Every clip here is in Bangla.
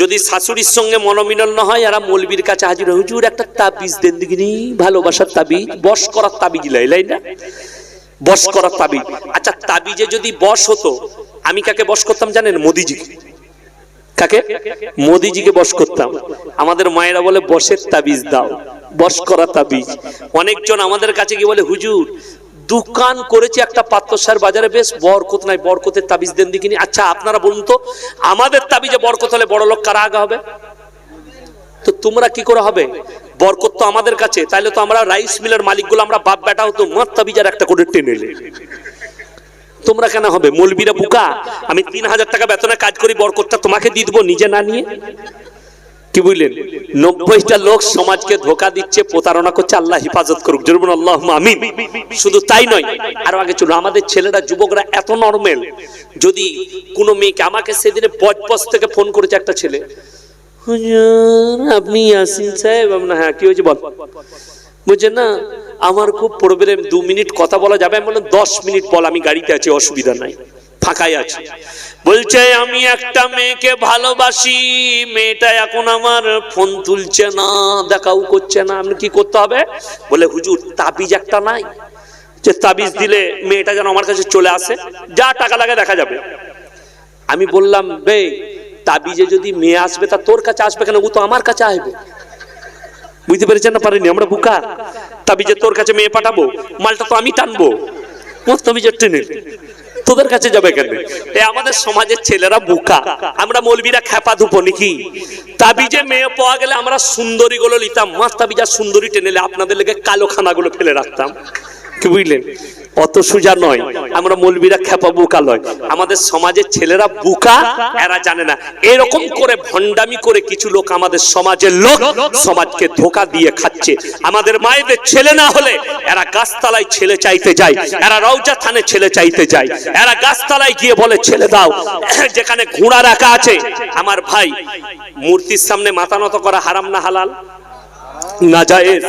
যদি শাশুড়ির সঙ্গে মনোমিলন না হয়, এরা মৌলবীর কাছে হাজির হুজুর, একটা তাবিজ দেন দেখিনি ভালোবাসার তাবিজ, বস করার তাবিজ লাইলাই না? বস করার তাবিজ। আচ্ছা তাবিজে যদি বস হতো, আমি কাকে বস করতাম জানেন? মোদিজিকে। কাকে? মোদিজিকে বস করতাম। আমাদের মায়েরা বলে, বসের তাবিজ দাও, বস করা তাবিজ। অনেকজন আমাদের কাছে কি বলে, হুজুর দোকান করেছে একটা পাত্রসার বাজারে, বেশ বরকত নাই, বরকতের তাবিজ দেন দেখিনি। আচ্ছা আপনারা বলুন তো, আমাদের তাবিজে বরকত হলে বড় লোক কারা আগে হবে? তো তোমরা কি করে হবে? বরকত তো আমাদের কাছে, তাইলে তো আমরা রাইস মিলের মালিকগুলো, আমরা বাপ বেটা হতো মত তাবিজার একটা করে টেনে তোমরা কেন হবে? মলবিরা বুকা, আমি তিন হাজার টাকা বেতনে কাজ করি, বরকতটা তোমাকে দিয়ে দেবো, নিজে না নিয়ে? কি বুঝলেন নব্বইটা লোক সমাজকে ধোকা দিচ্ছে, প্রতারণা করছে, আল্লাহ হেফাজত করুক। জরুন আল্লাহ আমিন। শুধু তাই নয়, আরও আগে চলো আমাদের ছেলেরা, যুবকরা এত নর্মেল যদি কোনো মেয়েকে, আমাকে সেদিনে বজবজ থেকে ফোন করেছে একটা ছেলে আপনি ইয়াসিন সাহেব? আমরা হ্যাঁ কি হয়েছে বল? বুঝছেন না, আমার খুব প্রবলেম দু মিনিট কথা বলা যাবে? আমি বললাম, দশ মিনিট বল, আমি গাড়িতে আছি, অসুবিধা নাই। ফাঁকাই আছে। বলছে, আমি একটা মেয়েকে ভালোবাসি, মেয়েটা এখন আমার ফোন তুলছে না, দেখাও করছে না, আমি কি করতে হবে? বলে, হুজুর, তাবিজ একটা নাই। যে তাবিজ দিলে মেয়েটা যেন আমার কাছে চলে আসে, যা টাকা লাগে দেখা যাবে। আমি বললাম, বে, তাবিজে যদি মেয়ে আসবে, তা তোর কাছে আসবে কেন? ও তো আমার কাছে আসবে। বুঝতে পেরেছেন না পারিনি আমরা বুকা। তাবিজে তোর কাছে মেয়ে পাঠাবো, মালটা তো আমি টানবো। ও তাবিজে টেনে। তোদের কাছে যাবে কেন? এ আমাদের সমাজের ছেলেরা বোকা। আমরা মলবিরা খেপা ধুপো নাকি? তাবিজে মেয়ে পাওয়া গেলে আমরা সুন্দরী গুলো নিতাম। মাছ তাবিজা সুন্দরী টেনেলে আপনাদের লেগে কালো খানাগুলো ফেলে রাখতাম। কি বুঝলেন? অত সোজা নয়। আমরা মৌলবীরা খেপা বুকা আমাদের সমাজের ছেলেরা বুকা, এরা জানে না। এরকম করে ভণ্ডামি করে কিছু লোক আমাদের সমাজের লোক সমাজকে ধোকা দিয়ে খাচ্ছে। আমাদের মায়েদের ছেলে না হলে এরা গাছতলায় ছেলে চাইতে যায়, এরা রৌজা থানে ছেলে চাইতে যায়। এরা গাছতলায় গিয়ে বলে, ছেলে দাও। যেখানে ঘোড়া রাখা আছে, আমার ভাই, মূর্তির সামনে মাথা নত করা হারাম না হালাল? না জায়েজ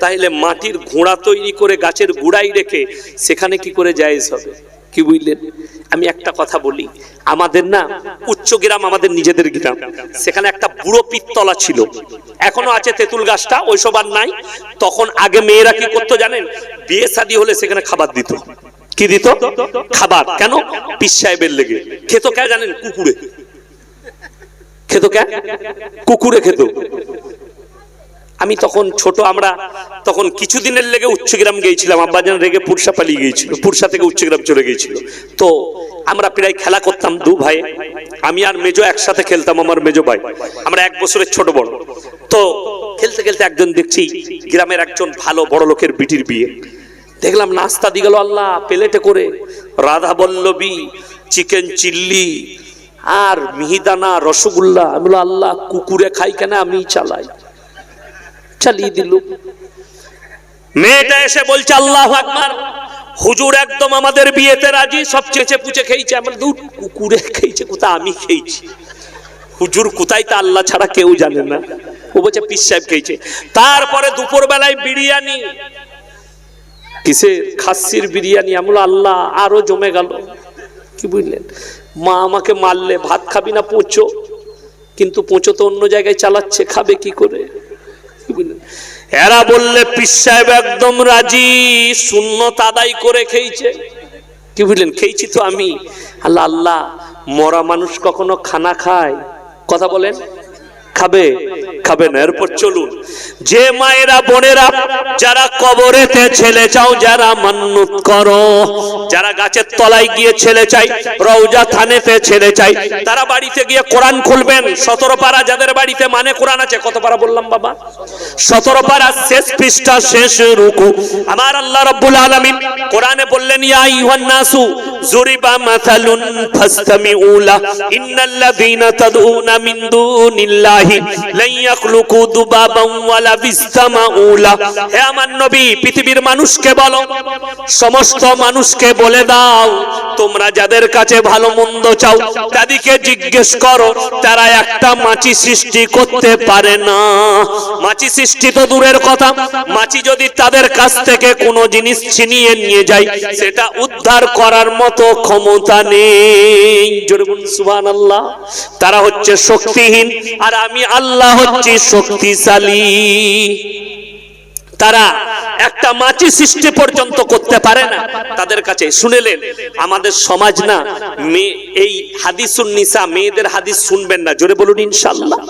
তাইলে মাটির ঘোড়া তৈরি করে গাছের গুড়াই রেখে সেখানে কি করে জায়েজ হবে কি বুঝলেন? আমি একটা কথা বলি। আমাদের না উচ্চ গ্রাম, আমাদের নিজেদের গ্রাম। সেখানে একটা বুড়ো পিত্তলা ছিল। এখনও আছে তেঁতুল গাছটা ওইসব আর নাই। তখন আগে মেয়েরা কি করতো জানেন? বিয়ে শাদী হলে সেখানে খাবার দিত। কি দিত? খাবার। কেন? পিস সাহেবের লেগে। খেত কে জানেন? কুকুরে। খেত কে? কুকুরে খেত। আমি তখন ছোট, আমরা তখন কিছুদিনের লেগে উচ্চগ্রাম গিয়েছিলাম। আব্বাজান রেগে পুরসা পালিয়ে গিয়েছিল, পুরসা থেকে উচ্চগ্রাম চলে গিয়েছিল। তো আমরা প্রায় খেলা করতাম, দু ভাই, আমি আর মেজো একসাথে খেলতাম, আমার মেজো ভাই। আমরা এক বছরের ছোট বড়। তো খেলতে খেলতে একজন দেখছি, গ্রামের একজন ভালো বড় লোকের বিটির বিয়ে। দেখলাম নাস্তা দিয়ে গেল আল্লাহ, প্লেটে করে। রাধা বল্লবী, চিকেন চিল্লি আর মিহিদানা, রসগোল্লা। আমি আল্লাহ, কুকুরে খাই কেন? আমি চালাই। চালিয়ে দিল। মেয়েটা এসে বলছে, আল্লাহ আকবার। হুজুর একদম আমাদের বিয়েতে রাজি, সব চেঁচে পুচে খেয়েছে। আমার দুধ কুকুরে খেয়েছে কোথা আমি খেয়েছি। হুজুর, কোথায় তা আল্লাহ ছাড়া কেউ জানে না। ও বলছে, পিস সাহেব খেয়েছে। তারপরে দুপুর বেলায় বিরিয়ানি। কিসের? খাসির বিরিয়ানি। আমরা আল্লাহ, আরও জমে গেল। কি বুঝলেন? মা আমাকে মারলে, ভাত খাবি না, পোঁচো। কিন্তু পোঁচো তো অন্য জায়গায় চালাচ্ছে, খাবে কি করে? এরা বললে পিস সাহেব একদম রাজি শূন্য তাদাই করে খেয়েছে। কি বুঝলেন খেয়েছি তো আমি। আল্লাহ আল্লাহ, মরা মানুষ কখনো খানা খায়। কথা বলেন। খাবে খাবে না। এরপর চলুন। যে মায়েরা, বোনেরা, যারা কবরেতে ছেলে চাও, যারা মান্নুত করো, যারা গাছের তলায় গিয়ে ছেলে চাই, রওজা থানেতে ছেলে চাই, তারা বাড়িতে গিয়ে কোরআন খুলবেন। সতেরো পারা যাদের বাড়িতে মানে কোরআন আছে, কত পারা বললাম বাবা? সতেরো পারা শেষ পৃষ্ঠা, শেষ রুকু। আমার আল্লাহ রাব্বুল আলামিন কোরআনে বললেন, ইয়া আইয়ুহান নাসু জুরিবা মাথালুন ফাসতামিউ লা ইন্নাল্লাযীনা তাদউনা মিন দুনিল্লাহি লা ইয়াখলুকু দুবাবান ওয়ালা বিসতামাউ লা হে আমার নবী, পৃথিবীর মানুষকে বলো, সমস্ত মানুষকে বলে দাও, তোমরা যাদের কাছে ভালো মন্দ চাও, তাদেরকে জিজ্ঞেস করো, তারা একটা মাছি সৃষ্টি করতে পারে না। মাছি সৃষ্টি তো দূরের কথা, মাছি যদি তাদের কাছ থেকে কোনো জিনিস ছিনিয়ে নিয়ে যায়, সেটা উদ্ধার করার মতো মতো ক্ষমতা নেই। সুবহান আল্লাহ তারা হচ্ছে শক্তিহীন, আর আমি আল্লাহ হচ্ছি শক্তিশালী। তারা একটা মাছি সৃষ্টি পর্যন্ত করতে পারে না। তাদের কাছে শুনেলেন আমাদের সমাজ না মেয়ে এই হাদিসুন নিসা, মেয়েদের হাদিস শুনবেন না। জোরে বলুন ইনশাল্লাহ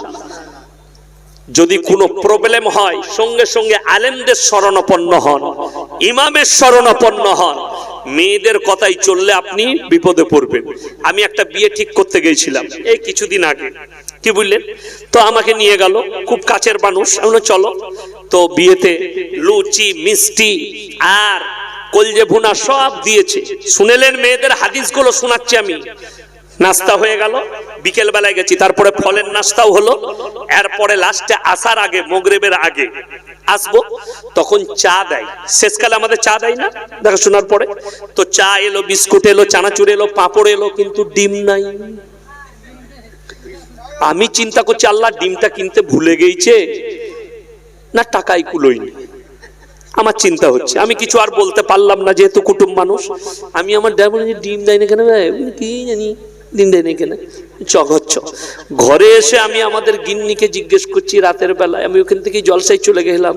যদি কোনো প্রবলেম হয়, সঙ্গে সঙ্গে আলেমদের শরণাপন্ন হন, ইমামের শরণাপন্ন হন, মেয়েদের কথাই চললে আপনি বিপদে পড়বেন। আমি একটা বিয়ে ঠিক করতে গেছিলাম এই কিছুদিন আগে। কি বুঝলেন? তো আমাকে নিয়ে গেল, খুব কাছের মানুষ। আমি চলো। তো বিয়েতে লুচি, মিষ্টি আর কলজে ভুনা সব দিয়েছে। শুনেলেন মেয়েদের হাদিসগুলো শোনাচ্ছি আমি। নাস্তা হয়ে গেল। বিকেল বেলায় গেছি, তারপরে ফলের নাস্তাও হলো। এরপরে লাস্টে আসার আগে, মগরেবের আগে আসব। তখন চা দেয়। শেষকালে আমাদের চা দেয় না দেখা শোনার পরে। তো চা এলো, বিস্কুট এলো, চানাচুর এলো, পাঁপড় এলো, কিন্তু ডিম নাই। আমি চিন্তা করছি, আল্লাহ, ডিমটা কিনতে ভুলে গেছে না টাকাই কুলোইনি। আমার চিন্তা হচ্ছে। আমি কিছু আর বলতে পারলাম না, যেহেতু কুটুম মানুষ। আমি আমার ড্রাইভার ডিম দেয় না কেন? কি জানি? ডিম দেয় না কেন? চগচ্ছ ঘরে এসে আমি আমাদের গিন্নিকে জিজ্ঞেস করছি রাতের বেলায়, আমি ওখান থেকে জলসাই চলে গেলাম।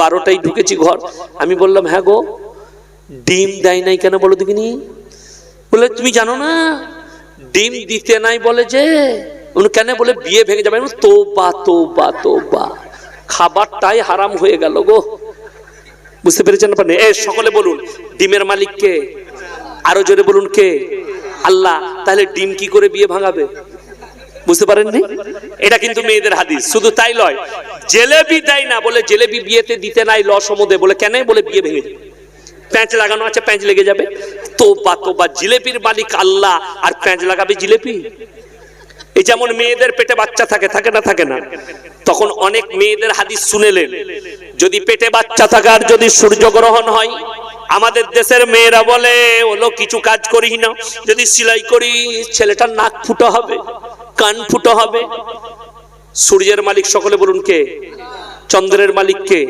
বারোটায় ঢুকেছি ঘর। আমি বললাম হ্যাঁ গো, ডিম দেয় নাই কেন বলো দেখিনি? বলে, তুমি জানো না, ডিম দিতে নাই বলে যে, উনি কেন বলে বিয়ে ভেঙে যাবে? তো বা তো বা তো বা খাবারটাই হারাম হয়ে গেল গো। বুঝতে পেরেছেন এ, সকলে বলুন, ডিমের মালিক কে? আরও জোরে বলুন কে? আল্লাহ, তাহলে ডিম কি করে বিয়ে ভাঙাবে? বুঝতে পারেননি? এটা কিন্তু মেয়েদের হাদিস, শুধু তাই লয়। জেলেবি দেয় না, বলে জেলেবি বিয়েতে দিতে নাই ল সমদে বলে কেন বলে বিয়ে ভেঙে প্যাঁচ লাগানো আছে, প্যাঁচ লেগে যাবে। তো বা তো বা জিলেপির মালিক আল্লাহ, আর প্যাঁচ লাগাবে জিলেপি? এই যেমন মেয়েদের পেটে বাচ্চা থাকে থাকে না থাকে না, তখন অনেক মেয়েদের হাদিস শুনেলেন, যদি পেটে বাচ্চা থাকার যদি সূর্যগ্রহণ হয় আমাদের দেশের মেয়েরা বলে ওলো কিছু কাজ করি না। যদি সেলাই করি ছেলেটার নাক ফুটো হবে, কান ফুটো হবে। সূর্যের মালিক সকলে বলুন কে? চন্দ্রের মালিক কে?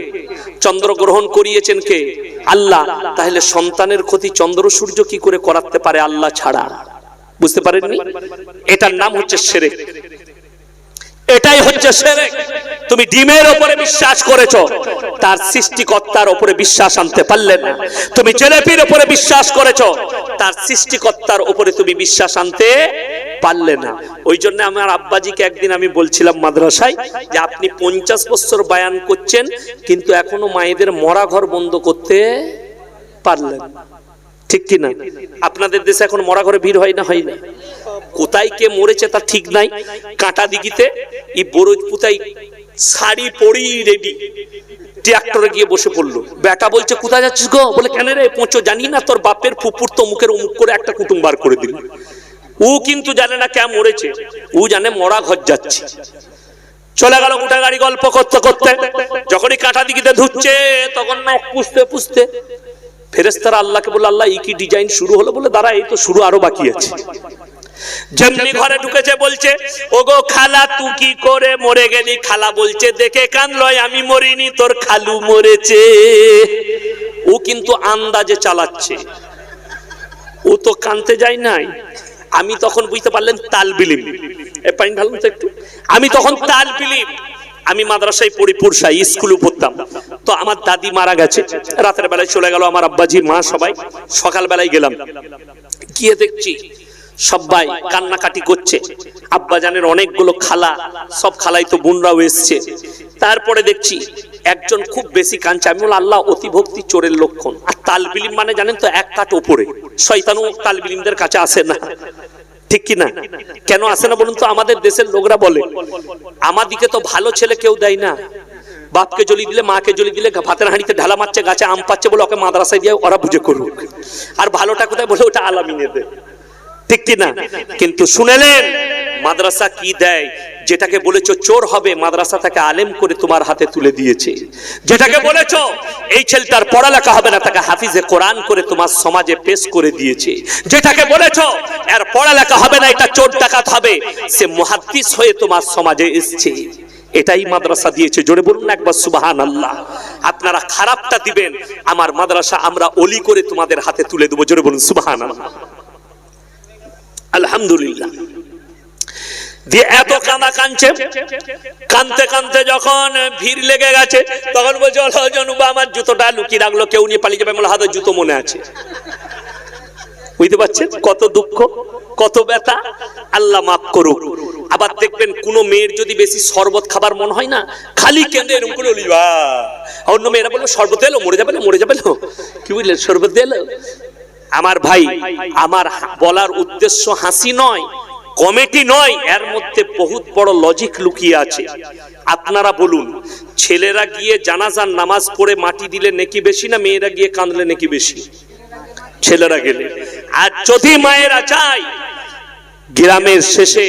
চন্দ্র গ্রহণ করিয়েছেন কে? আল্লাহ। তাহলে সন্তানের ক্ষতি চন্দ্র সূর্য কি করে করাতে পারে আল্লাহ ছাড়া? বুঝতে পারেননি? এটার নাম হচ্ছে সেরেক। এটাই হচ্ছে তুমি ডিমের ওপরে বিশ্বাস করেছ, তার সৃষ্টিকর্তার ওপরে বিশ্বাস আনতে পারলে না। তুমি জেলেপির ওপরে বিশ্বাস করেছ, তার সৃষ্টিকর্তার ওপরে তুমি বিশ্বাস আনতে পারলে না। ওই জন্য আমার আব্বাজিকে একদিন আমি বলছিলাম মাদ্রাসায় যে, আপনি পঞ্চাশ বছর বায়ান করছেন, কিন্তু এখনও মায়েদের মরা ঘর বন্ধ করতে পারলেন। ঠিক কি না আপনাদের দেশে এখন মরা ঘরে ভিড় হয় না হয় না। কোথায় কে মরেছে তা ঠিক নাই। কাঁটা দিঘিতে এই বরজ পুতাই শাড়ি পরি রেডি। ট্রাক্টরে গিয়ে বসে পড়ল। বেটা বলছে, কোথায় যাচ্ছিস গো? বলে, কেন রে, পৌঁছো, জানি না, তোর বাপের ফুপুর তো মুখের অমুক করে একটা কুটুম বার করে দিল। ও কিন্তু জানে না কে মরেছে। ও জানে মরা ঘর যাচ্ছে। চলে গেল গোটা গাড়ি গল্প করতে করতে। যখনই কাঁটা দিঘিতে ধুচ্ছে, তখন নখ পুষতে পুষতে ফেরেস্তারা আল্লাহকে বলে আল্লাহ, এই কি ডিজাইন শুরু হলো বলে? দাঁড়া, এই তো শুরু আরও বাকি আছে। যেমনি ঘরে ঢুকেছে বলছে, ওগো খালা তুই কি করে মরে গেলি? খালা বলছে, দেখে কান লয়, আমি মরিনি, তোর খালু মরেছে। ও কিন্তু আন্দাজে চালাচ্ছে। ও তো কানতে যায় নাই। আমি তখন বুঝতে পারলেন তাল বিলিম এ ঢালুন তো একটু। আমি তখন তাল বিলিম আমি মাদ্রাসায় পড়ি পুরসাই স্কুলে পড়তাম। তো আমার দাদি মারা গেছে। রাতের বেলায় চলে গেল আমার আব্বাজি, মা সবাই। সকাল বেলায় গেলাম। গিয়ে দেখছি সবাই কান্নাকাটি করছে। আব্বাজানের অনেকগুলো খালা, সব খালাই তো বোনরাও এসছে। তারপরে দেখছি একজন খুব বেশি কাঁদছে। আমি বললাম, আল্লাহ, অতিভক্তি চোরের লক্ষণ। আর তালবিলিম মানে জানেন তো, এক কাঠ ওপরে। শয়তানু তালবিলিমদের কাছে আসে না। ঠিক কি না কেন আসে না বলুন তো? আমাদের দেশের লোকরা বলে আমাদিকে তো ভালো ছেলে কেউ দেয় না। বাপকে জলি দিলে, মাকে জলি দিলে ভাতের হাঁড়িতে ঢালা মারছে, গাছে আম পাচ্ছে বলে ওকে মাদ্রাসায় দিয়ে ওরা বুঝে করুক। আর ভালোটা কোথায় বলে? ওটা আলামিনে দেয়। ঠিক কি না কিন্তু শুনেলেন মাদ্রাসা কি দেয়? যেটাকে বলেছ চোর হবে, মাদ্রাসা তাকে আলেম করে তোমার হাতে তুলে দিয়েছে। যেটাকে বলেছ, এই ছেলেটার পড়ালেখা হবে না, তাকে হাফিজে কোরআন করে তোমার সমাজে পেশ করে দিয়েছে। যেটাকে বলেছ, এর পড়ালেখা হবে না, এটা চোর ডাকাত হবে, সে মুহাদ্দিস হয়ে তোমার সমাজে এসছে। এটাই মাদ্রাসা দিয়েছে, জোরে বলুন একবার সুবাহান আল্লাহ আপনারা খারাপটা দিবেন, আমার মাদ্রাসা আমরা অলি করে তোমাদের হাতে তুলে দেবো, জোরে বলুন সুবাহান আল্লাহ আলহামদুলিল্লাহ। দিয়ে এত কাঁদা কাঁদছে কানতে কানতে যখন ভিড় লেগে গেছে, তখন বলছে "ওলা জনুবা, আমার জুতোটা লুকিয়ে রাখল, কেউ নিয়ে পালিয়ে যাবে আমার হাতে জুতো মনে আছে। বুঝতে পারছেন কত দুঃখ, কত ব্যথা? আল্লাহ মাফ করুক। আবার দেখবেন কোন মেয়ের যদি বেশি শরবত খাবার মন হয় না, খালি কেঁদে এরকম করে অলিবা অন্য মেয়েরা বলল, শরবত এলো, মরে যাবে না, মরে যাবে না। কি বুঝলেন? শরবত এলো। আমার ভাই, আমার বলার উদ্দেশ্য হাসি নয় কমেডি নয়, এর মধ্যে বহুত বড় লজিক লুকিয়ে আছে। আপনারা বলুন, ছেলেরা গিয়ে জানাজার নামাজ পড়ে মাটি দিলে নেকি বেশি না মেয়েরা গিয়ে কাঁদলে নেকি বেশি? ছেলেরা গেলে। আর যদি মায়েরা চায় গ্রামের শেষে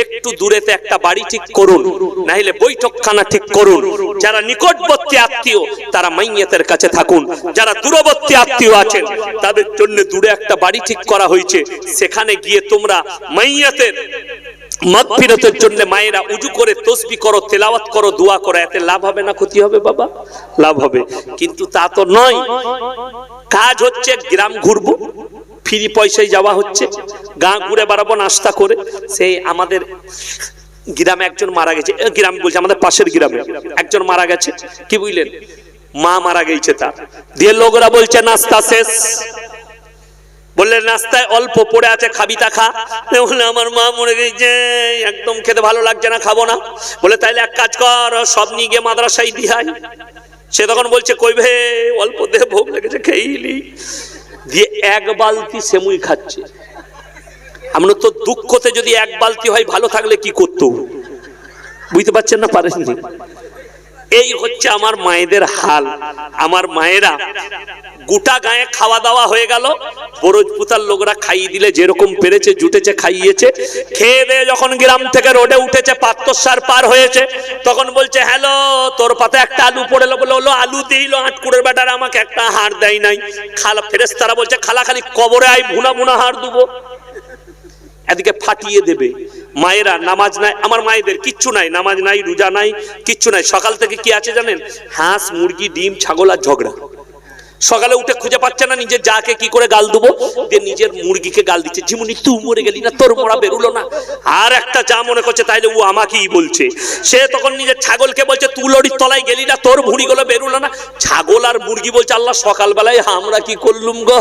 একটু দূরেতে একটা বাড়ি ঠিক করুন, নাহলে বৈঠকখানা ঠিক করুন। যারা নিকটবর্তী আত্মীয়, তারা মাইয়াতের কাছে থাকুন। যারা দূরবর্তী আত্মীয় আছেন, তাদের জন্য দূরে একটা বাড়ি ঠিক করা হয়েছে। সেখানে গিয়ে তোমরা মাইয়াতের মাগফিরাতের জন্য মায়েরা উজু করে তসবি করো, তেলাওয়াত করো, দোয়া করো। এতে লাভ হবে না, ক্ষতি হবে বাবা? লাভ হবে। কিন্তু তা তো নয়। কাজ হচ্ছে, গ্রাম ঘুরবো। ফ্রি পয়সায় যাওয়া হচ্ছে। গা ঘুরে বেড়াবো, নাস্তা করে। সেই আমাদের গ্রামে একজন মারা গেছে। গ্রাম বলছে, আমাদের পাশের গ্রামে। একজন মারা গেছে। কি বুঝলেন? মা মারা গেছে তার। দিয়ে লোকরা বলছে, নাস্তা শেষ। বললে নাস্তায় অল্প পড়ে আছে, খাবি তা খা। বললে আমার মা মরে গেছে, একদম খেতে ভালো লাগছে না, খাব না। বলে, তাইলে এক কাজ কর, সব নিয়ে গিয়ে মাদ্রাসায় দিহাই। সে তখন বলছে কইবে অল্প দেহে ভোগ লেগেছে খেয়েইলি দিয়ে এক বালতি সেমুই খাচ্ছে। আমরা তো দুঃখতে যদি এক বালতি হয়, ভালো থাকলে কি করতো? বুঝতে পারছেন না পারেননি এই হচ্ছে আমার মায়েদের হাল। আমার মায়েরা গোটা গায়ে খাওয়া দাওয়া হয়ে গেল। বরজপুতার লোকরা খাইয়ে দিলে যেরকম পেরেছে, জুটেছে, খাইয়েছে। খেয়ে দিয়ে যখন গ্রাম থেকে রোডে উঠেছে পাত্তসার পার হয়েছে, তখন বলছে, হ্যালো, তোর পাতে একটা আলু পড়েলো বলে, হলো আলু দিল আটকুড়ের বেটার, আমাকে একটা হাড় দেয় নাই। খালা ফেরেস তারা বলছে, খালা, খালি কবরে আই ভুনা ভুনা হাড় দেবো। এদিকে ফাটিয়ে দেবে। মায়েরা নামাজ নাই, আমার মায়েদের কিচ্ছু নাই, নামাজ নাই, রোজা নাই, কিচ্ছু নাই। সকাল থেকে কি আছে জানেন? হাঁস, মুরগি, ডিম, ছাগল আর ঝগড়া। সকালে উঠে খুঁজে পাচ্ছে না নিজের যাকে কি করে গাল দেবো। যে নিজের মুরগিকে গাল দিচ্ছে, ঝিমুনি, তুই মরে গেলি না, তোর মরা বেরুলো না। আর একটা যা মনে করছে তাইলে ও আমাকেই বলছে। সে তখন নিজের ছাগলকে বলছে, তুই লড়ির তলায় গেলি না, তোর ভুঁড়িগুলো বেরুলো না। ছাগল আর মুরগি বলছে, আল্লাহ, সকালবেলায় আমরা কি করলুম গো?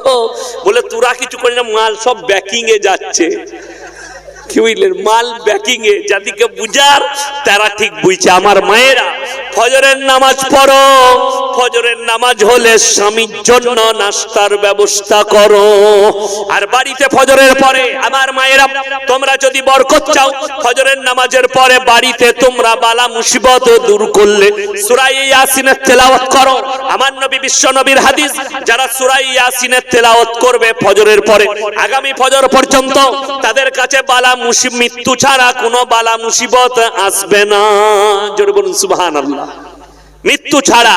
বলে, তোরা কিছু করি না, মাল সব ব্যাকিং এ যাচ্ছে। কি বুঝলেন? মাল ব্যাকিং এ, যাদিকে বুঝার, তারা ঠিক বুঝছে। আমার মায়েরা ফজরের নামাজ পড়ো। ফজরের নামাজ হলে স্বামীর জন্য নাস্তার ব্যবস্থা করো। আর বাড়িতে ফজরের পরে আমার মায়েরা, তোমরা যদি বরকত চাও, ফজরের নামাজের পরে বাড়িতে তোমরা বালা মুসিবত দূর করলে। সুরাই ইয়াসিনের তেলাওয়াত করো। আমার নবী বিশ্ব নবীর হাদিস, যারা সুরাই ইয়াসিনের তেলাওয়াত করবে ফজরের পরে, আগামী ফজর পর্যন্ত তাদের কাছে বালা মুসিব মৃত্যু ছাড়া কোনো বালা মুসিবত আসবে না। জোরে বলুন, সুবহানাল্লাহ। মৃত্যু ছাড়া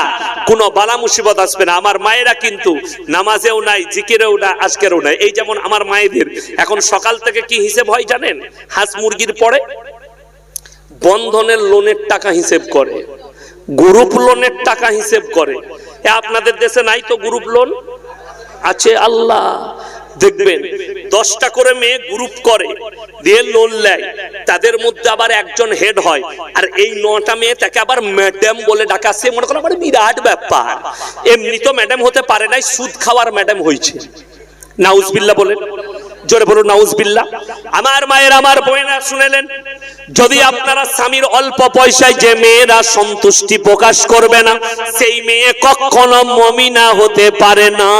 কোনো বালা মুসিবত আসবে না। আমার মায়েরা কিন্তু নামাজেও নাই, জিকিরেও না আজকেরও নাই। এই যেমন আমার মায়েদের, এখন সকাল থেকে কি হিসেব হয় জানেন? হাঁস মুরগির পরে বন্ধনের লোনের টাকা হিসেব করে, গ্রুপ লোনের টাকা হিসেব করে। আপনাদের দেশে নাই তো গ্রুপ লোন? আছে আল্লাহ। দেখবেন, দশটা করে মেয়ে গ্রুপ করে, দিয়ে লোন নেয়। তাদের মধ্যে আবার একজন হেড হয়। আর এই নটা মেয়ে তাকে আবার ম্যাডাম বলে ডাকা সে মনে করো আবার বিরাট ব্যাপার। এমনি তো ম্যাডাম হতে পারে নাই, সুদ খাওয়ার ম্যাডাম হয়েছে। নাউজবিল্লা বলেন। জোরে বলুন নাউজবিল্লা আমার মায়ের, আমার বোনেরা শুনেলেন, যদি আপনারা স্বামীর অল্প পয়সায় যে মেয়েরা সন্তুষ্টি প্রকাশ করবে না, সেই মেয়ে কখনো মমিনা হতে পারে না।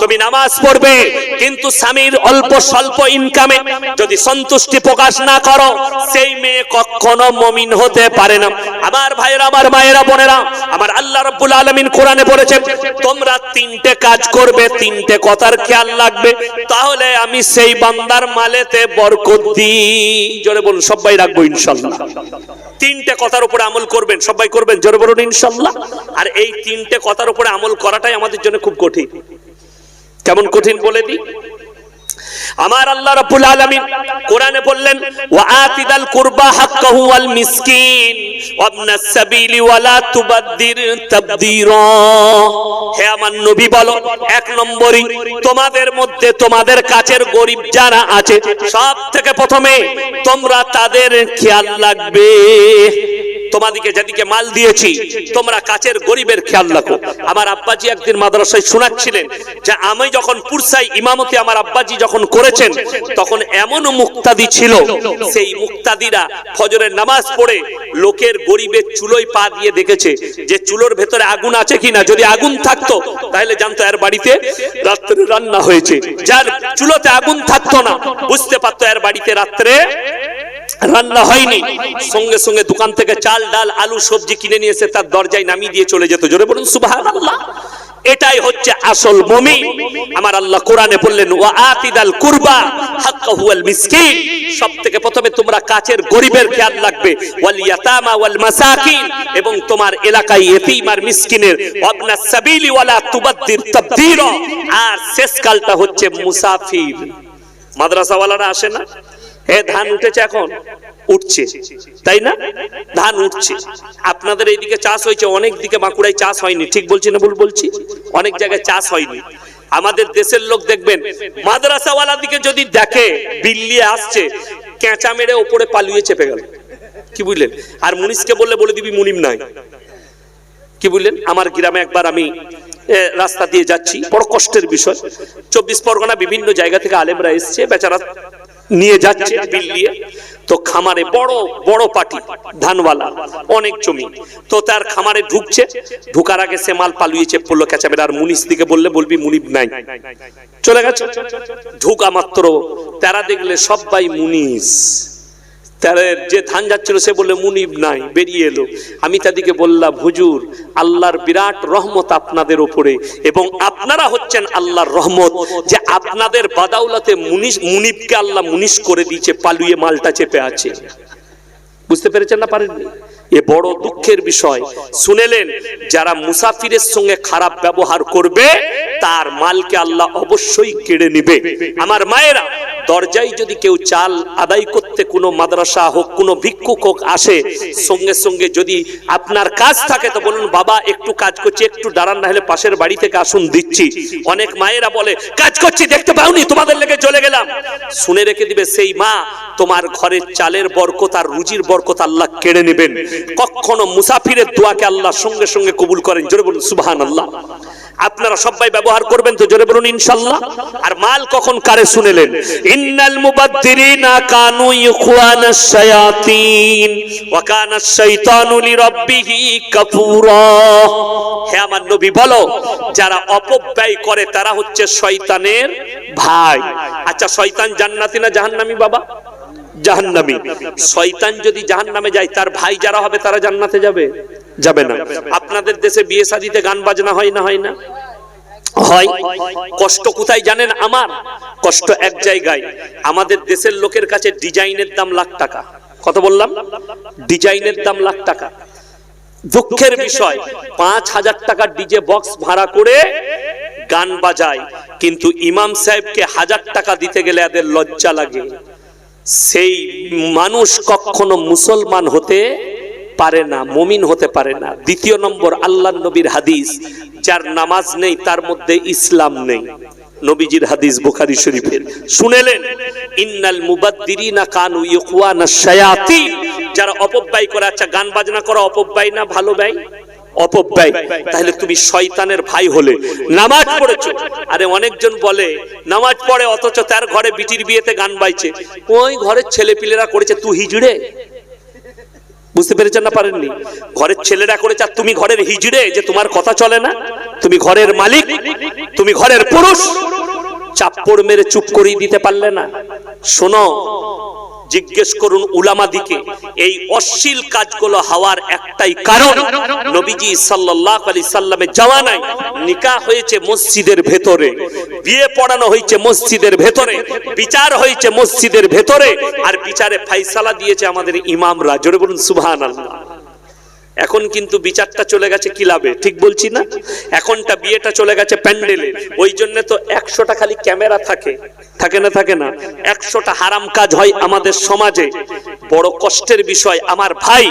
তুমি নামাজ পড়বে, কিন্তু স্বামীর অল্প স্বল্প ইনকামে যদি সন্তুষ্টি প্রকাশ না করো, সেই মেয়ে কখনো মমিন হতে পারে না। আমার ভাইয়েরা, আমার মায়েরা, বোনেরা, আমার আল্লাহ রব্বুল আলামিন কোরআনে বলেছেন, তোমরা তিনটে কাজ করবে, তিনটে কথার খেয়াল রাখবে, তাহলে আমি সেই বান্দার মালেতে বরকত দিই। জোরে বলুন, সবাই রাখব ইনশাল্লাহ। তিনটে কথার উপরে আমল করবেন, সবাই করবেন? জোরে বলুন ইনশাল্লাহ। আর এই তিনটে কথার উপরে আমল করাটাই আমাদের জন্য খুব কঠিন। কেমন কঠিন বলে দিই? আমার আল্লাহ রাব্বুল আলামিন কোরআনে বললেন, ওয়া আতিদাল কুরবা হাক্কাহু ওয়াল মিসকিন ওয়াবনাস সাবিলি ওয়ালা তুবাদ্দির তাবদীরা। হে আমার নবী বলো, এক নম্বরই তোমাদের মধ্যে তোমাদের কাছের গরিব যারা আছে সব থেকে প্রথমে তোমরা তাদের খেয়াল রাখবে। তোমাদিকে যেদিকে মাল দিয়েছি, তোমরা কাছের গরিবের খেয়াল রাখো। আমার আব্বাজি একদিন মাদ্রাসায় শোনাচ্ছিলেন যে আমি যখন পুরসাই ইমামতি আমার আব্বাজি যখন করেছেন, তখন এমন মুক্তাদি ছিল, সেই মুক্তাদিরা ফজরের নামাজ পড়ে লোকের গরিবের চুলোয় পা দিয়ে দেখেছে যে চুলোর ভেতরে আগুন আছে কিনা। যদি আগুন থাকতো, তাহলে জানতো এর বাড়িতে রাত্রে রান্না হয়েছে। যার চুলোতে আগুন থাকতো না, বুঝতে পারতো এর বাড়িতে রাত্রে রান্না হয়নি। সঙ্গে সঙ্গে দোকান থেকে চাল, ডাল, আলু, সবজি কিনে নিয়ে তার দরজায় নামিয়ে দিয়ে চলে যেত। জোরে বলুন, সুবহানাল্লাহ। এটাই হচ্ছে আসল মুমিন। আমার আল্লাহ কোরআনে বললেন, ওয়া আতিদাল কুরবা হাক্কাহু ওয়াল মিসকিন। সবথেকে প্রথমে তোমরা কাছের গরিবের খেয়াল রাখবে। ওয়াল ইয়াতামা ওয়াল মাসাকিন। এবং তোমার এলাকায় ইয়েতিম আর মিসকিনের, ওয়াবনা সাবিলি ওয়ালা আর শেষ কালটা হচ্ছে মুসাফির। মাদ্রাসাওয়ালারা আসে না? হ্যাঁ ধান উঠেছে এখন? উঠছে। তাই না? ধান উঠছে। আপনাদের এইদিকে চাষ হয়েছে, অনেক দিকে বাঁকুড়ায় চাষ হয়নি। ঠিক বলছি না ভুল বলছি? অনেক জায়গায় চাষ হয়নি। আমাদের দেশের লোক দেখবেন মাদ্রাসাওয়ালা দিকে যদি দেখে, বিল্লি আসছে কেঁচা মেরে ওপরে পালিয়ে চেপে গেল। কি বুঝলেন? আর মুনিশকে বললে, বলে দিবি মুনিম নাই। কি বুঝলেন? আমার গ্রামে একবার আমি রাস্তা দিয়ে যাচ্ছি, বড় কষ্টের বিষয়। চব্বিশ পরগনা বিভিন্ন জায়গা থেকে আলেমরা এসছে, বেচারা নিয়ে যাচ্ছে বিল নিয়ে তো খামারে বড় বড় পাটি, ধানওয়ালা, অনেক জমি। তো তার খামারে ঢুকছে। ঢুকার আগে সে মাল পালুয়েছে পড়ল ক্যাচাবের আর মুনিশ দিকে বললে বলবি, মুনিব নাই। চলে গেছে। ঢুকা মাত্র, তারা দেখলে সবাই মুনিশ। তার যে ধান যাচ্ছিল, সে বললে, মুনিব নাই, বেরিয়ে এলো। আমি তাদেরকে বললাম, হুজুর, আল্লাহর বিরাট রহমত আপনাদের উপরে এবং আপনারা হচ্ছেন আল্লাহর রহমত যে আপনাদের বাদাউলাতে মুনিশ, মুনিবকে আল্লাহ মুনিশ করে দিয়েছে, পালুয়ে মালটা চেপে আছে। বুঝতে পেরেছেন না পারেননি? এ বড় দুঃখের বিষয়। শুনেলেন, যারা মুসাফিরের সঙ্গে খারাপ ব্যবহার করবে, তার মালকে আল্লাহ অবশ্যই কেড়ে নিবে। আমার মায়েরা দরজায় যদি কেউ চাল আদায় করতে কোনো মাদ্রাসা হোক, কোনো ভিক্ষুক হোক আসে, সঙ্গে সঙ্গে যদি আপনার কাজ থাকে, তো বলুন, বাবা, একটু কাজ করছি, একটু দাঁড়ান না হলে পাশের বাড়ি থেকে আসুন, দিচ্ছি। অনেক মায়েরা বলে, কাজ করছি, দেখতে পাওনি, তোমাদের লেগে চলে গেলাম। শুনে রেখে দিবে সেই মা, তোমার ঘরের চালের বরকত আর রুজির বরকত আল্লাহ কেড়ে নেবেন। কখনো মুসাফিরের দোয়াকে আল্লাহ সঙ্গে সঙ্গে কবুল করেন। জোরে বলুন সুবহান আল্লাহ আপনারা সবাই ব্যবহার করবেন তো জোরে বলুন ইনশাল্লাহ। আর মাল কখন কারে শুনেলেন? ইন্নাল মুবাদ্দিরিনা কানু ইখওয়ানাশ শায়াতিন, ওয়া কানা শাইতানু লিরাব্বিহি কাফুরা। হে আমার নবী, বলো, যারা অপব্যয় করে তারা হচ্ছে শয়তানের ভাই। আচ্ছা শয়তান জান্নাতি না জাহান্নামী বাবা? জাহান্নামী। শয়তান যদি জাহান্নামে যায়, তার ভাই যারা হবে, তারা জান্নাতে যাবে? যাবে না। আপনাদের দেশে বিয়ে শাদিতে গান বাজনা হয় না হয় না? হয়। কষ্ট কোথায় জানেন আমার? কষ্ট এক জায়গায়। আমাদের দেশের লোকের কাছে ডিজাইনের দাম লাখ টাকা। কত বললাম? ডিজাইনের দাম লাখ টাকা। দুঃখের বিষয়, পাঁচ হাজার টাকা ডিজে বক্স ভাড়া করে গান বাজায়। কিন্তু ইমাম সাহেবকে হাজার টাকা দিতে গেলে এদের লজ্জা লাগে। সেই মানুষ কখনো মুসলমান হতে পারে না, মমিন হতে পারে না। দ্বিতীয় নম্বর আল্লাহ নবীর হাদিস, যার নামাজ নেই, তার মধ্যে ইসলাম নেই। নবীজির হাদিস বুখারী শরীফের। শুনেলেন, ইন্নাল মুবাদ্দিরিনা কানু ইখওয়ানা শায়াতিন। যারা অপব্যয় করে আচ্ছা গান বাজনা করা অপব্যয় না, ভালো ব্যয়? অপব্যয়। তাহলে তুমি শয়তানের ভাই হলে। নামাজ পড়েছো। আরে অনেকজন বলে, নামাজ পড়ে অথচ তার ঘরে বিটির বিয়েতে গান বাইছে ওই ঘরের ছেলে পিলেরা করেছে তুই হিজড়ে? বুঝতে পেরেছেন না পারেননি? ঘরের ছেলেরা করেছে, আর তুমি ঘরের হিজড়ে? যে তোমার কথা চলে না? তুমি ঘরের মালিক, তুমি ঘরের পুরুষ। চাপ্পড় মেরে চুপ করিয়ে দিতে পারলে না। শোনো জিজ্ঞেস করুন উলামা দিকে এই অশ্লীল কাজগুলো হওয়ার একটাই কারণ। নবীজি সাল্লাল্লাহু আলাইহি যাওয়া নাই, নিকাহ হয়েছে মসজিদের ভেতরে, বিয়ে পড়ানো হয়েছে মসজিদের ভেতরে, বিচার হয়েছে মসজিদের ভেতরে, আর বিচারে ফাইসালা দিয়েছে আমাদের ইমামরা। জোরে বলুন, সুবহানাল্লাহ। এখন কিন্তু বিচারটা চলে গেছে ক্লাবে ঠিক বলছি না? এখনটা বিয়েটা চলে গেছে প্যান্ডেলে। ওই জন্য তো একশোটা খালি ক্যামেরা থাকে। থাকে না থাকে না? একশোটা হারাম কাজ হয় আমাদের সমাজে। বড় কষ্টের বিষয়। আমার ভাই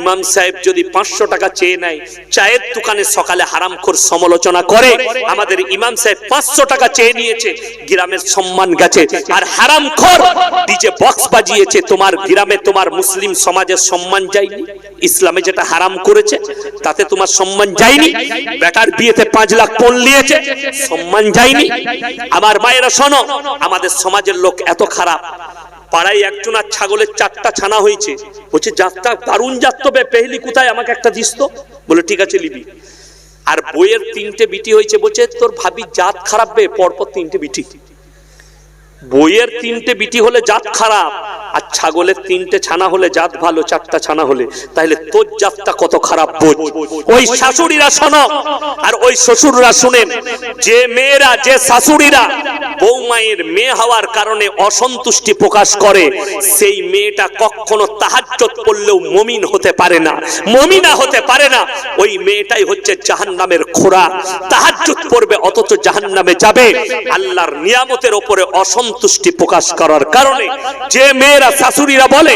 ইমাম সাহেব যদি পাঁচশো টাকা চেয়ে নেয়, চায়ের দোকানে সকালে হারামখোর সমালোচনা করে, আমাদের ইমাম সাহেব পাঁচশো টাকা চেয়ে নিয়েছে, গ্রামের সম্মান গেছে। আর হারামখোর ডিজে বক্স বাজিয়েছে, তোমার গ্রামে তোমার মুসলিম সমাজের সম্মান যায়নি? ইসলামে যেটা হারাম করেছে, তাতে তোমার সম্মান যায়নি। বেটার বিয়েতে পাঁচ লাখ পণ নিয়েছে, সম্মান যায়নি। আমার মায়েরা শোনো, আমাদের সমাজের লোক এত খারাপ। পাড়ায় একজন আর ছাগলের চারটা ছানা হয়েছে। বলছে জাতটা দারুণ জাত তবে পেহলি কোথায়? আমাকে একটা দিস তো। বলে, ঠিক আছে লিবি আর বইয়ের তিনটে বিটি হয়েছে, বলছে, তোর ভাবি জাত খারাপ বে, পরপর তিনটে বিটি। বইয়ের তিনটে বিটি হলে জাত খারাপ, আর ছাগলের তিনটে ছানা হলে জাত ভালো, চারটা ছানা হলে তাহলে তোর জাতটা কত খারাপ বোঝ। ওই শাশুড়িরা শোনো, আর ওই শ্বশুররা শুনেন, যে মেয়েরা, যে শাশুড়িরা বৌমায়ের মেয়ে হওয়ার কারণে অসন্তুষ্টি প্রকাশ করে। সেই মেয়েটা কখনো তাহাজ্জত পড়লেও মমিন হতে পারে না। মমিনা হতে পারে না। ওই মেয়েটাই হচ্ছে জাহান্নামের খোরা তাহাজ্জত পড়বে, অথচ জাহান্নামে যাবে। আল্লাহর নিয়ামতের ওপরে অসন্তুষ্টি প্রকাশ করার কারণে যে মেয়েরা শাশুড়িরা বলে,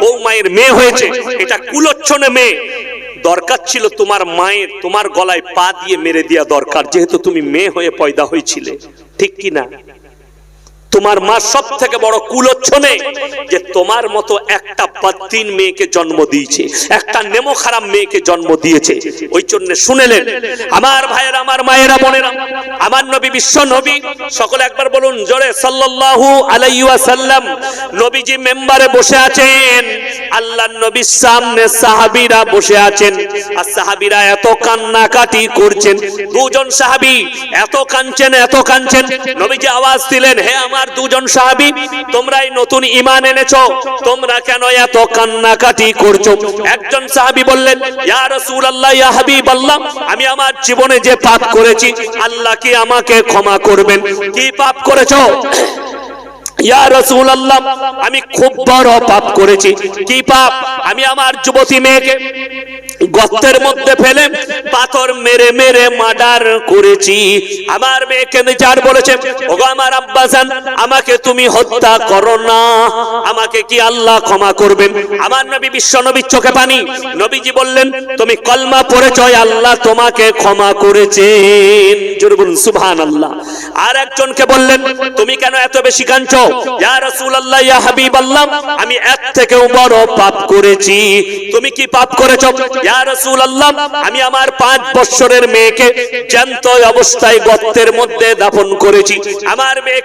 বৌমায়ের মেয়ে হয়েছে, এটা কুলচ্ছনে মেয়ে। দরকার ছিল তোমার মায়ের, তোমার গলায় পা দিয়ে মেরে দেওয়া দরকার, যেহেতু তুমি মেয়ে হয়ে পয়দা হয়েছিলে। ঠিক কি না? তোমার মা সব থেকে বড় কুলচ্ছনে যে তোমার মতো একটা বাদ্দিন মেয়েকে জন্ম দিয়েছে, একটা নেমো খারাপ মেয়েকে জন্ম দিয়েছে। ওই জন্য শুনেলেন আমার ভাইয়ের, আমার মায়েরা, বোনেরা, আমার নবী বিশ্ব নবী, সকলে একবার বলুন, জোরে সাল্লাল্লাহু আলাইহি ওয়াসাল্লাম, নবীজি মেম্বারে বসে আছেন। আল্লাহর নবীর সামনে সাহাবীরা বসে আছেন। আর সাহাবীরা এত কান্নাকাটি করছেন। দুজন সাহাবী এত কাঁদছেন এত কাঁদছেন। নবীজি আওয়াজ দিলেন, হে আমার দুজন সাহাবী, তোমরাই নতুন ঈমান এনেছো। তোমরা কেন এত কান্নাকাটি করছ? একজন সাহাবী বললেন, ইয়া রাসূলুল্লাহ, ইয়া হাবিবাল্লাহ, আমি আমার জীবনে যে পাপ করেছি, আল্লাহ কি আমাকে ক্ষমা করবেন? কি পাপ করেছ? আমি খুব বড় পাপ করেছি। কি পাপ? আমি আমার যুবতী মেয়েকে গর্তের মধ্যে ফেলে পাথর মেরে মেরে মার্ডার করেছি। আমার মেয়েকে বিচার বলেছে আমার আব্বাজান আমাকে তুমি হত্যা করো না। আমাকে কি আল্লাহ ক্ষমা করবেন? আমার নবী বিশ্ব নবীর চোখে পানি। নবীজি বললেন, তুমি কলমা পড়েছ আল্লাহ তোমাকে ক্ষমা করেছেন। জোরে বলুন, সুবহানাল্লাহ। আর একজনকে বললেন, তুমি কেন এত বেশি কাঁদছো? আমি এক থেকেও বড় পাপ করেছি। তুমি কি পাপ করেছ? ইয়া আমি আমার বছরের মেয়েকে জ্যান্ত অবস্থায় গর্তের মধ্যে করেছি। আমার মেয়ে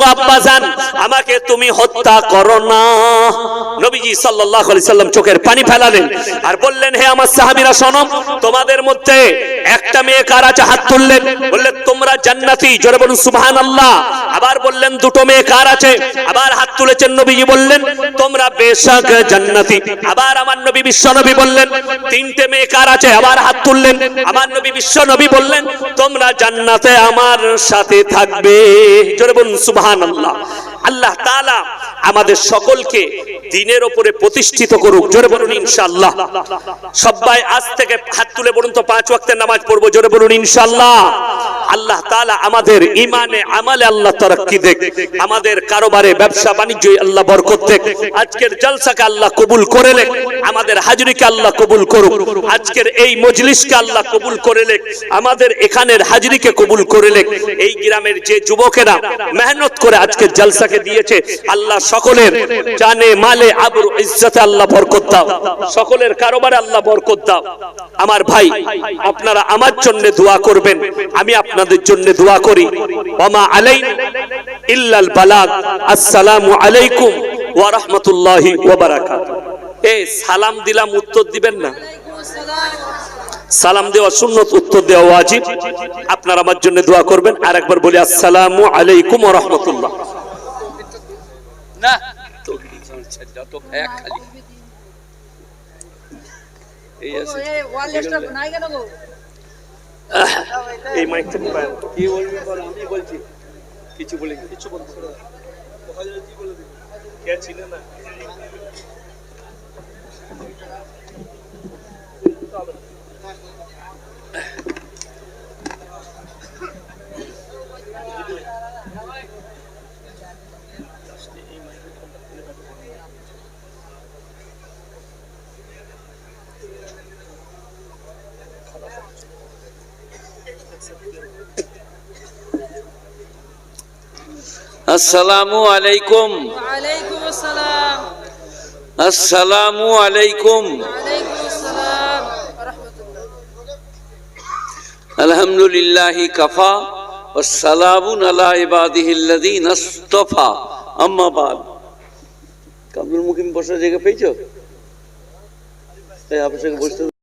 গো আব্বাজান, আমাকে তুমি হত্যা করো না। নবীজি সাল্লাম চোখের পানি ফেলালেন আর বললেন, হে আমার সাহাবীরা, শোনো, তোমাদের মধ্যে একটা মেয়ে কার হাত তুললেন, বললেন, তোমরা জান্নাতি। জোরে বলুন আবার বললেন, দুটো মেয়ে কার আছে? আবার হাত তুলেছেন নবীজি বললেন, তোমরা বেশক জান্নাতি। আবার আমার নবী বিশ্ব নবী বললেন, তিনটে মেয়ে কার আছে? আবার হাত তুললেন, আমার নবী বিশ্ব নবী বললেন, তোমরা জান্নাতে আমার সাথে থাকবে। জোরে বলুন, সুবহানাল্লাহ। আল্লাহ তাআলা আমাদের সকলকে দিনের ওপরে প্রতিষ্ঠিত করুক। জোরে বলুন, ইনশাআল্লাহ। সবাই আজ থেকে হাত তুলে বলুন তো, পাঁচ ওয়াক্তের নামাজ পড়ব, জোরে বলুন, ইনশাআল্লাহ। আল্লাহ তাআলা আমাদের ইমানে আমালে আল্লাহ তারাক্কি দেখ। আমাদের কারোবারে ব্যবসা বাণিজ্য আল্লাহ বরকত দেখ। আজকের জলসাকে আল্লাহ কবুল করে লেখ আমাদের হাজরিকে আল্লাহ কবুল করুক। আজকের এই মজলিসকে আল্লাহ কবুল করে লেখ আমাদের এখানের হাজরিকে কবুল করে লেখ এই গ্রামের যে যুবকেরা মেহনত করে আজকের জলসাকে দিয়েছে, আল্লাহ সকলের জানে মালে আবরু ইজ্জতে আল্লাহ বরকত দাও। সকলের কারোবারে আল্লাহ বরকত দাও। আমার ভাই, আপনারা আমার জন্য দোয়া করবেন, আমি আপনাদের জন্য দোয়া করি। ওমা আলাই ইল্লাল বালাগ। আসসালামু আলাইকুম ওয়া রাহমাতুল্লাহি ওয়া বারাকাতুহু। এই সালাম দিলাম, উত্তর দিবেন না? সালাম দেওয়া সুন্নত, উত্তর দেওয়া ওয়াজিব। আপনারা আমার জন্য দোয়া করবেন। আর একবার বলি, আসসালামু আলাইকুম ওয়া রাহমাতুল্লাহ। না যত এক খালি। এই আছে। এই মাইকটা কি বলবি বল আমি বলছি। কিছু বলি কিছু বলছি কে ছিল না? আসসালামু আলাইকুম আসসালাম আসসালামু। আলাইকুম। আসসালাম। রাহমাতুল্লাহ আলহামদুলিল্লাহ কাফা ওয়াসসালামুন আলা ইবাদিহিল্লাযীনা ইসতাফা আম্মা বাদ। কামরুল মুকিম বসার জায়গা পেয়েছ? এই আপনার সঙ্গে বসতে